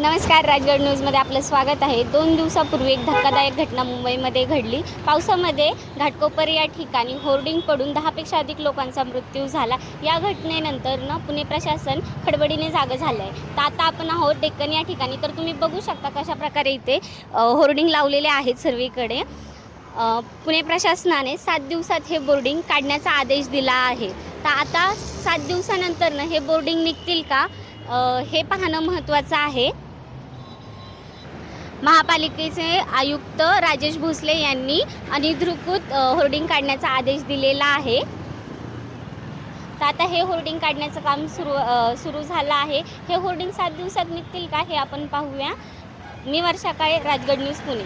नमस्कार राजगड न्यूजमध्ये आपलं स्वागत आहे. दोन दिवसापूर्वी एक धक्कादायक घटना मुंबईमध्ये घडली. पावसामध्ये घाटकोपर या ठिकाणी होर्डिंग पडून दहापेक्षा अधिक लोकांचा मृत्यू झाला. या घटनेनंतर ना पुणे प्रशासन खडबडीने जागं झालं आहे तर आता आपण आहोत डेक्कन या ठिकाणी. तर तुम्ही बघू शकता कशा प्रकारे इथे होर्डिंग लावलेले आहेत सर्वीकडे. पुणे प्रशासनाने सात दिवसात हे बोर्डिंग काढण्याचा आदेश दिला आहे. तर आता सात दिवसानंतर ना हे बोर्डिंग निघतील का? हे पाहणं महत्त्वाचं आहे. महापालिकेचे आयुक्त राजेश भोसले यांनी अनधिकृत होर्डिंग काढण्याचा आदेश दिलेला आहे. तर आता हे होर्डिंग काढण्याचं काम सुरू सुरू झालं आहे. हे होर्डिंग सात दिवसात निघतील का हे आपण पाहूया. मी वर्षा काळे राजगड न्यूज पुणे.